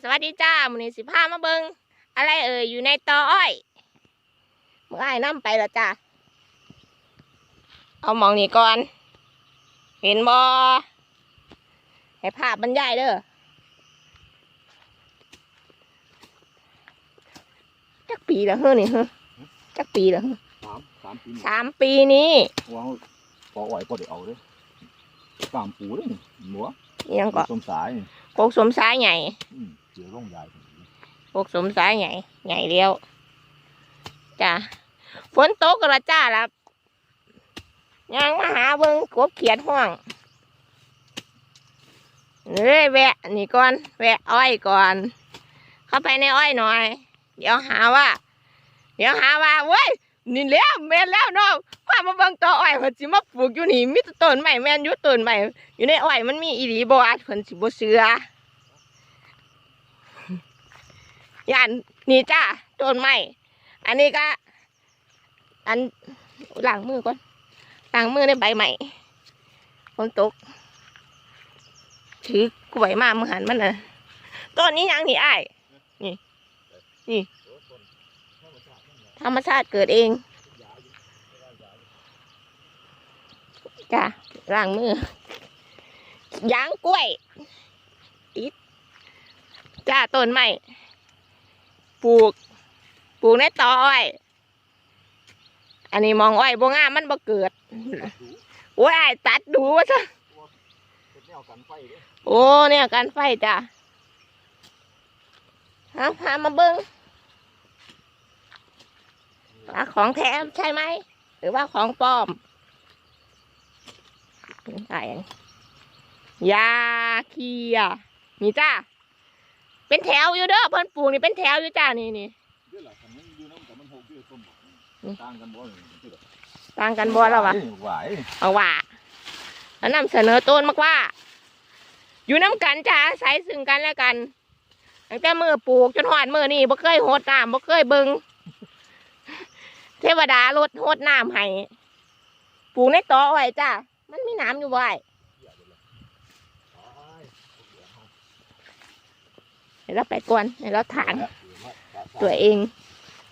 สวัสดีจ้ามื้อนี้สิพามาเบิงอะไรเอ่ยอยู่ในตออ้อยเมื่อไอ้ายน้ำไปแล้วจ้าเอามองนี่ก่อน เห็นบอให้ภาพบรรยายเด้อจักปีแล้วเฮ้อนี่เฮ้อจักปีแล้วเฮ้อสามสามปีนี่สามปีนี้ว่าเขาปอไหวก็ได้เอาเลยกามปูเลยหมัวอิหยังก็สมสาย นี่โคกสมสายใหญ่อืมเจียวร่องใหญ่พวกสมสายใหญ่ ใหญ่เดียวจ้ะฝนตกกระจ้าละยังมาหาเบิงกบเขียดห้องเลยแวะนี่ก่อน แวะอ้อยก่อน เข้าไปในอ้อยหน่อย เดี๋ยวหาว่า เดี๋ยวหาว่าเว้ย นี่แล้วแม่นแล้วน้องพามาเบิ่งต่ออ้อยเพิ่นสิมาปลูกอยู่นี่มีแต่ต้นใหม่แม่นอยู่ต้นใหม่อยู่ในอ้อยมันมีอีหลีบ่อาจเพิ่นสิบ่เชื่อย่านนี่จ้าต้นไม้อันนี้ก็ อันล้างมือก่อนล้างมือในใบใหม่ฝนตกถือกล้วยมามือหันมันน่ะต้นนี้ยังนี่อ้ายนี่นี่ ธรรมชาติเกิดเองจ้าล้างมือยางกล้วยติดจ้าต้นไม้ปลูก ปลูกในตออ้อยอันนี้มองอ้อยบ่งามมันบ่เกิดโอ้ยตัดดูว่าซะเป็นแนวกันไฟเด้โอ้เนี่ยการไฟจ้ะฮะพามาเบิ้ง ว่าของแท้ใช่ไหม หรือว่าของปลอมใช่ยาเคียนี่จ้า เป็นแถวอยู่เด้อเพิ่นปลูกนี่เป็นแถวอยู่จ้านี่นี่เดี๋ยวล่ะคันมันอยู่น้ำกับมันหกเดือนต้นบอกอืมต่างกันบ่เลยที่ละต่างกันบ่แล้ววะไหวเอาว่าแล้วนำเสนอต้นมากว่า อยู่น้ำกันจ้าอาศัยซึ่งกันและกันตั้งแต่มือปลูกจนหอดมือนี่บ่เคยโหดน้ำบ่เคยเบิง เทวดาลดโหดน้ำให้ปลูกในตอไว้จ้ามันมีน้ำอยู่บ่ไอ้ให้เราไปก่อนให้เราถางตัวเอง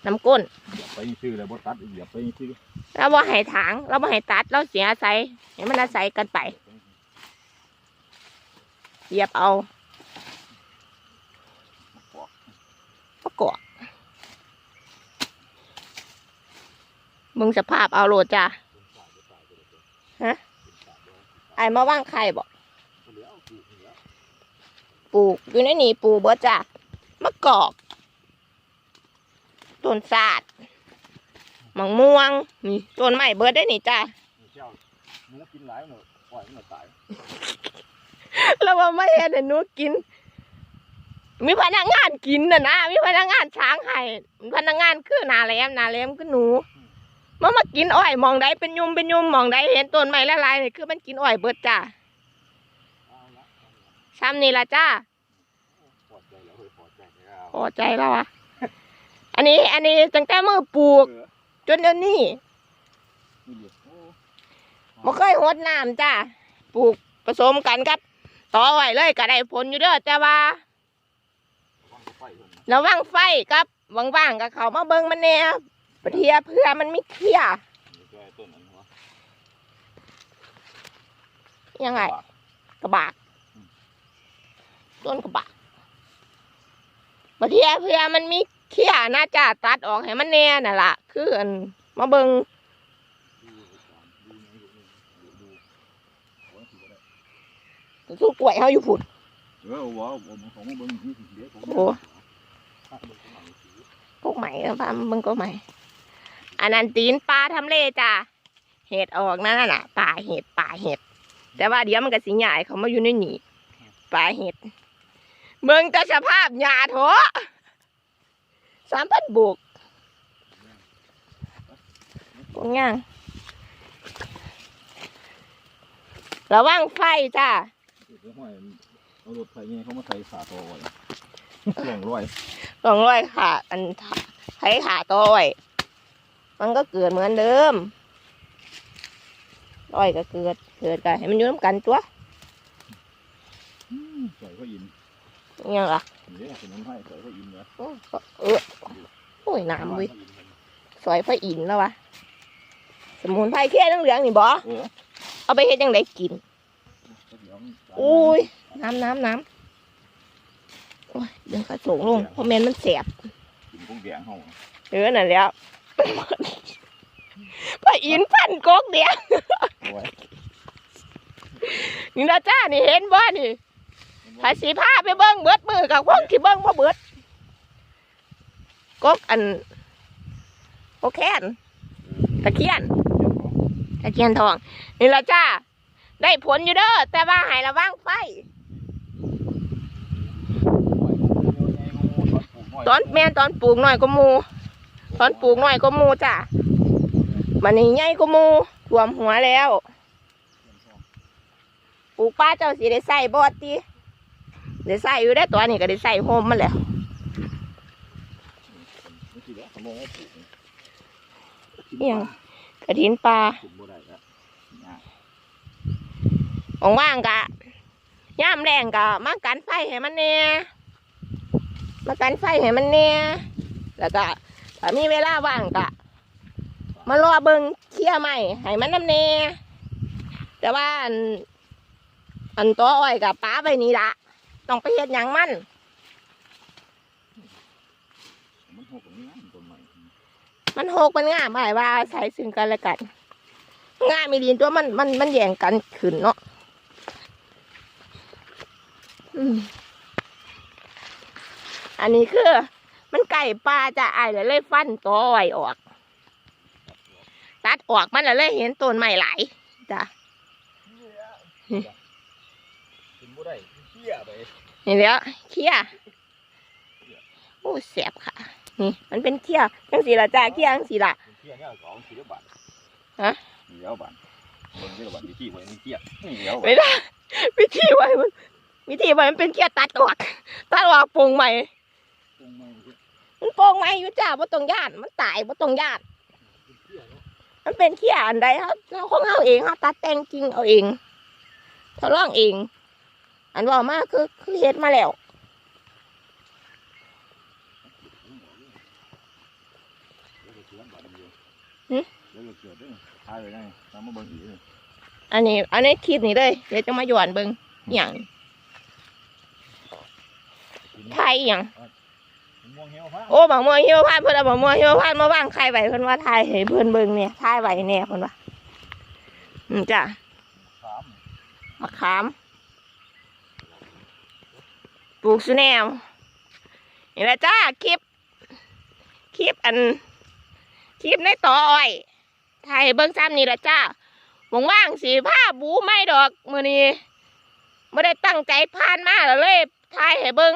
น้ำก้นอย่าไปซื้อเลยบ่ตัดอย่าไปซื้อเราบ่ให้ถางเราบ่ให้ตัดเราเสียอาศัยให้มันอาศัยกันไปเหยียบเอาประกอบ มึงสภาพเอาโหลดจ้ะไอ้มาว่างไข่บอกปลูกอยู่ในนี่ปลูกเบิดจ้ะมะกอกต้นสาดมังม่วงนี่ต้นไม้เบิดได้นี่จ้ะเจ้าหนูกินหลายหน่อยปล่อยมันตายแล้วว่าไม่เห็นให้หนูกิน มีพนักงานกินนะนะมีพนักงานช้างให้พนักงานคือนาแหลมนาแหลมคือหนู มันมากินอ้อยมองใดเป็นยุมเป็นยุมมองใดเห็นต้นไม้ละลายนี่คือมันกินอ้อยเบิดจ้าเอาละซ้ำนี่ละจ้าปลอดใจแล้วเฮ้ยปลอดใจแล้วพอใจแล้ววะอันนี้ อันนี้ตั้งแต่มือปลูกเออจนเดี๋ยวนี้นี่เดี๋ยวโอ้บ่เคยหดน้ำจ้าปลูกผสมกันกับต่อไว้เลยก็ได้ผลอยู่เด้อแต่ว่าวางไฟเพิ่นระวังไฟกับว่างๆกับเขามาเบิ่งมันแหน่ ปะเทียเพื่อมันไม่เคลียร์นี่แกต้นอันนี้วะยังไง กระบากต้นกระบากปะเทียเพื่อมันมีเคลียร์นะจ้าตัดออกให้มันแน่น่ะล่ะ คืออันมาเบิ่งดูดูนี่ดูนี่ดูดูโอ้ยถือว่าได้สู้กล้วยเฮาอยู่พุ่นเออว้าวผมของมึงนี่เดี๋ยวผมโอ้พวกใหม่แล้วพามาเบิ่งก็ใหม่ อันนั้นตีนปลาทำเลจ้าเห็ดออกนั่นน่ะป่าเห็ดป่าเห็ด แต่ว่าเดี๋ยวมันก็สิใหญ่เขามาอยู่ในนี่ป่าเห็ดเบิ่งแต่สภาพหญ้าโถสามพันบุกพวกย่างระวังไฟจ้าเดี๋ยวห้อยเอารถไฟไงเขามาใส่ขาตัวไว้ช่วงร้อยลองร้อยขาอันไถขาต้อย มันก็เกิดเหมือนเดิมร้อยก็เกิด เกิดกันให้มันอยู่น้ำกันตัวใส่ก็อินยังล่ะนี่สมุนไพรใส่ก็อินเนาะโอ้เออโอ้ยน้ำเว้ยซอยพระอินทร์แล้ววะสมุนไพรแค่เหลืองๆนี่บอเออเอาไปเฮ็ดยังไงกินเดี๋ยวอุ้ยน้ำน้ำน้ำโอ้ยเดี๋ยวกระโจงลงเพราะแมนมันแสบกินกุ้งแดงห้องเออนั่นแหล้วพระอินทร์พันกกเดียวนี่นะจ้านี่เห็นบ่นี่ภาษีผ้าไปเบิ้งเบิดมือกับพวกที่เบิ้งบ่เบิดกกอันโอแคนตะเคียนตะเคียนทอง นี่ละจ้า ได้ผลอยู่เด้อแต่ว่าให้ระวังไฟตอนแม่ตอนปลูกหน่อยก็มู ตอนปลูกหน่อยก็มูจ้ะมันนี่ใหญ่ก็มูรวมหัวแล้วปลูกป้าเจ้าสิได้ใส่บอดติได้ใส่อยู่ได้ตัวนี้ก็ได้ใส่โฮมมันแล้วนี่สิแล้วสมองว่าปลูกอิหยังกระถินปลาของว่างกะย่ามแรงกะมากันไฟให้มันแน่มากันไฟให้มันแน่แล้วก็ ถ้ามีเวลาว่างกะมารอเบิงเคลียใหม่ให้มันน้ำแน่แต่ว่าอันอันตัวอ้อยกับป้าไปนี่ละต้องไปเฮ็ดหยังมันมันหกกับนี่นะต้นใหม่มันโหกมันง่ามหมายว่าใช้ซึ่งกันและกันง่ามมีดินตัวมันมันมันแย่งกันขึ้นเนาะอันนี้คือ มันไก่ปลาจะอายเลยเลยฟันตัวอ้อยออก ตัดออกมันแล้วเลยเห็นต้นใหม่หลายจ้ะกินบ่ได้เหี้ยไปนี่แล้วเคี้ยโอ้แสบค่ะ นี่มันเป็นเคี้ยจังสีละจ้าเคี้ยจังสีละเหี้ยเนี่ยสองสี่บาทฮะนี่แล้วบาทเบิ่งนี่ละบาทที่ที่ไว้นี่เหี้ยนี่แล้วไม่ได้วิธีไว้มันวิธีไว้มันเป็นเคี้ยตัดออกตัดออกปรุงใหม่ตรงใหม่เหี้ย มันปรุงใหมอยู่จ้าบ่ต้องย่าน มันตายบ่ต้องย่าน มันเป็นเคี้ยอันใดครับเราของเราเองเราตัดแต่งจริงเอาเองทดลองเอง อันว่ามาคือคือเฮ็ดมาแล้วอันนี้ อันนี้คลิปนี้เลยเดี๋ยวจะมาหย่อนเบิงอย่างไทยอย่าง ม่วงเหี่ยวฟ้าโอ้บางม่วงหิมพานต์เพิ่นเอาบางม่วงหิมพานต์มาวางไข่ไว้เพิ่นว่าทายให้เพิ่นเบิ่งเนี่ยทายไว้เนี่ยเพิ่นว่าอืมจ้ะขามมะขามปลูกสุแนวนี่แหละจ้าคลิปคลิปอันคลิปในต่ออ้อยทายให้เบิ่งซ้ำนี่แหละจ้าว่างๆสีผ้าบูไม่ดอกมื้อนี้ไม่ได้ตั้งใจพานมาแล้วเลยทายให้เบิ่ง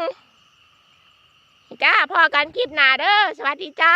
จ้าพอกันคลิปหน้าเด้อสวัสดีจ้า